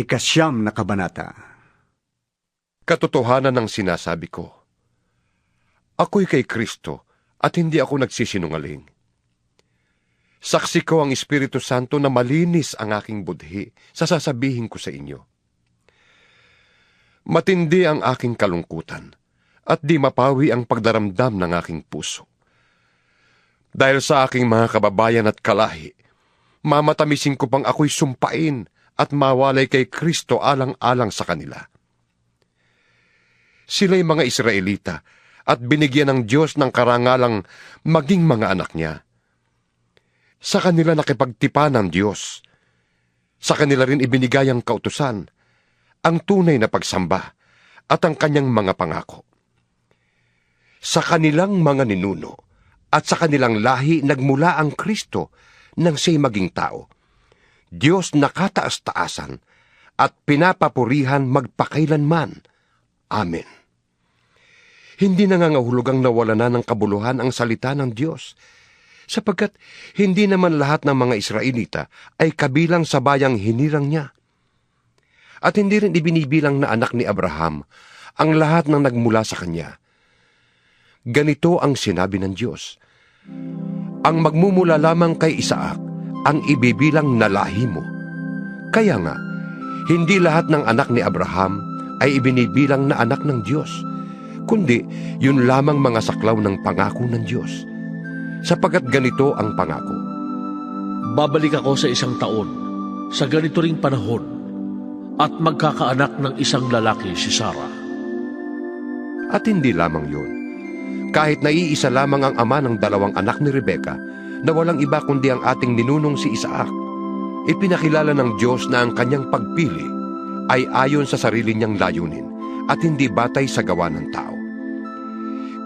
Ikasyam na kabanata. Katotohanan ng sinasabi ko. Ako'y kay Kristo at hindi ako nagsisinungaling. Saksi ko ang Espiritu Santo na malinis ang aking budhi sa sasabihin ko sa inyo. Matindi ang aking kalungkutan at di mapawi ang pagdaramdam ng aking puso. Dahil sa aking mga kababayan at kalahi, mamatamisin ko pang ako'y sumpain at mawalay kay Kristo alang-alang sa kanila. Sila'y mga Israelita at binigyan ng Diyos ng karangalang maging mga anak niya. Sa kanila nakipagtipa ng Diyos. Sa kanila rin ibinigay ang kautusan, ang tunay na pagsamba at ang kanyang mga pangako. Sa kanilang mga ninuno at sa kanilang lahi nagmula ang Kristo nang siya'y maging tao. Diyos nakataas-taasan at pinapapurihan magpakailanman. Amen. Hindi nangangahulugang nawala na ng kabuluhan ang salita ng Diyos, sapagkat hindi naman lahat ng mga Israelita ay kabilang sa bayang hinirang niya. At hindi rin ibinibilang na anak ni Abraham ang lahat ng nagmula sa kanya. Ganito ang sinabi ng Diyos, Ang magmumula lamang kay Isaac ang ibibilang na lahi mo. Kaya nga, hindi lahat ng anak ni Abraham ay ibinibilang na anak ng Diyos, kundi yun lamang mga saklaw ng pangako ng Diyos. Sapagat ganito ang pangako. Babalik ako sa isang taon, sa ganito ring panahon, at magkakaanak ng isang lalaki si Sarah. At hindi lamang yun. Kahit naiisa lamang ang ama ng dalawang anak ni Rebeka, na walang iba kundi ang ating ninunong si Isaac, ipinakilala ng Diyos na ang kanyang pagpili ay ayon sa sarili niyang layunin at hindi batay sa gawa ng tao.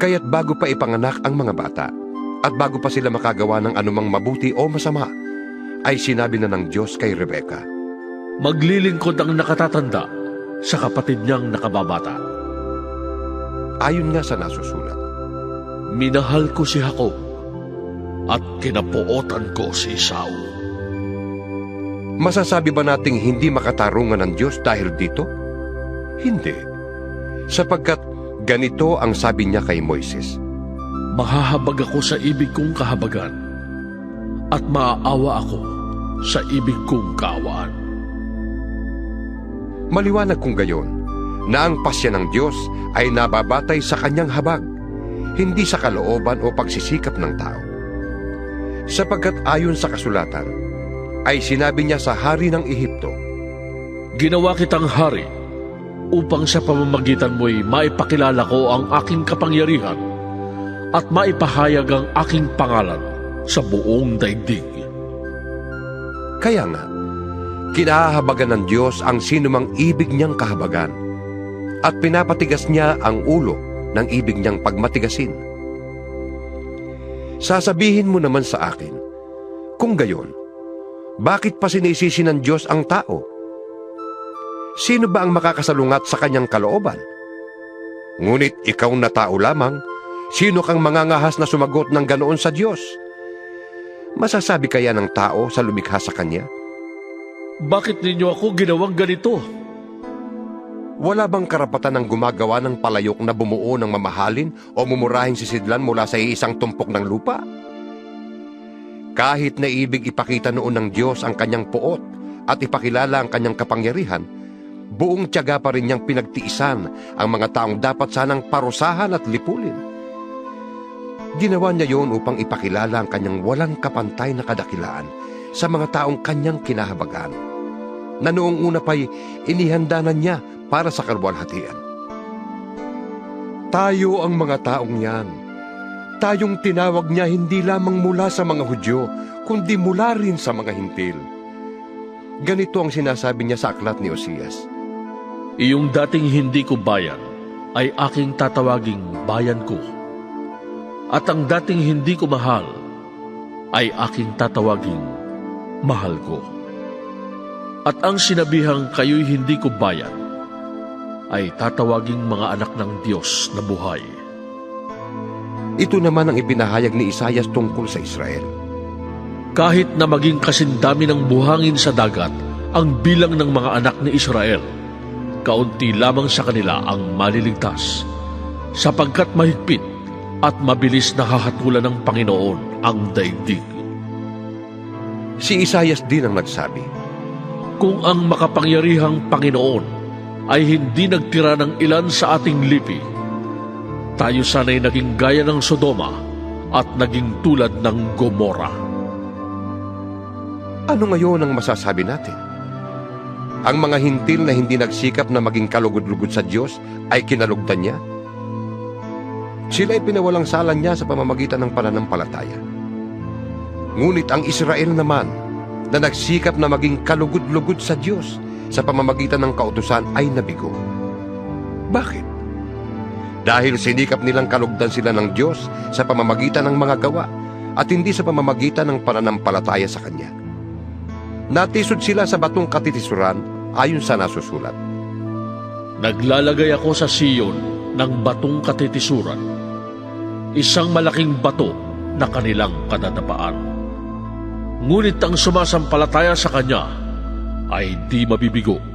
Kaya't bago pa ipanganak ang mga bata, at bago pa sila makagawa ng anumang mabuti o masama, ay sinabi na ng Diyos kay Rebeka, Maglilingkod ang nakatatanda sa kapatid niyang nakababata. ayon nga sa nasusulat, Minahal ko si Jacob at kinapuotan ko si Esau. Masasabi ba nating hindi makatarungan ng Diyos dahil dito? Hindi. Sapagkat ganito ang sabi niya kay Moises, Mahahabag ako sa ibig kong kahabagan at maaawa ako sa ibig kong kaawaan. Maliwanag kung gayon, na ang pasya ng Diyos ay nababatay sa kanyang habag, hindi sa kalooban o pagsisikap ng tao. Sapagkat ayon sa kasulatan, ay sinabi niya sa hari ng Ehipto, Ginawa kitang hari upang sa pamamagitan mo'y maipakilala ko ang aking kapangyarihan at maipahayag ang aking pangalan sa buong daigdig. Kaya nga, kinahabagan ng Diyos ang sinumang ibig niyang kahabagan at pinapatigas niya ang ulo ng ibig niyang pagmatigasin. Sasabihin mo naman sa akin, kung gayon, bakit pa sinisisi ng Diyos ang tao? Sino ba ang makakasalungat sa kanyang kalooban? Ngunit ikaw na tao lamang, sino kang mangangahas na sumagot ng ganoon sa Diyos? Masasabi kaya ng tao sa lumikha sa Kanya? Bakit ninyo ako ginawang ganito? Wala bang karapatan ng gumagawa ng palayok na bumuo ng mamahalin o mumurahing sisidlan mula sa iisang tumpok ng lupa? Kahit na ibig ipakita noon ng Diyos ang kanyang puot at ipakilala ang kanyang kapangyarihan, buong tiyaga pa rin niyang pinagtiisan ang mga taong dapat sanang parusahan at lipulin. Ginawa niya yon upang ipakilala ang kanyang walang kapantay na kadakilaan sa mga taong kanyang kinahabagan, na noong una pa'y inihanda na niya para sa kalwalhatian. Tayo ang mga taong yan. Tayong tinawag niya hindi lamang mula sa mga Hudyo, kundi mula rin sa mga Hintil. Ganito ang sinasabi niya sa aklat ni Osias. Iyong dating hindi ko bayan ay aking tatawaging bayan ko. At ang dating hindi ko mahal ay aking tatawaging mahal ko. At ang sinabihang kayo'y hindi ko bayan ay tatawaging mga anak ng Diyos na buhay. Ito naman ang ipinahayag ni Isayas tungkol sa Israel. Kahit na maging kasindami ng buhangin sa dagat ang bilang ng mga anak ni Israel. Kaunti lamang sa kanila ang maliligtas, sapagkat mahigpit at mabilis na hahatulan ng Panginoon ang daigdig. Si Isayas din ang nagsabi, Kung ang makapangyarihang Panginoon ay hindi nagtira ng ilan sa ating lipi, tayo sana'y naging gaya ng Sodoma at naging tulad ng Gomora. ano ngayon ang masasabi natin? Ang mga hintil na hindi nagsikap na maging kalugod-lugod sa Diyos ay kinalugdan niya? Sila ay pinawalang salan niya sa pamamagitan ng pananampalataya. Ngunit ang Israel naman na nagsikap na maging kalugod-lugod sa Diyos sa pamamagitan ng kautusan ay nabigo. Bakit? Dahil sinikap nilang kalugdan sila ng Diyos sa pamamagitan ng mga gawa at hindi sa pamamagitan ng pananampalataya sa Kanya. Natisod sila sa batong katitisuran ayon sa nasusulat. Naglalagay ako sa Siyon ng batong katitisuran, isang malaking bato na kanilang kadadapaan. Ngunit ang sumasampalataya sa Kanya ay di mabibigo.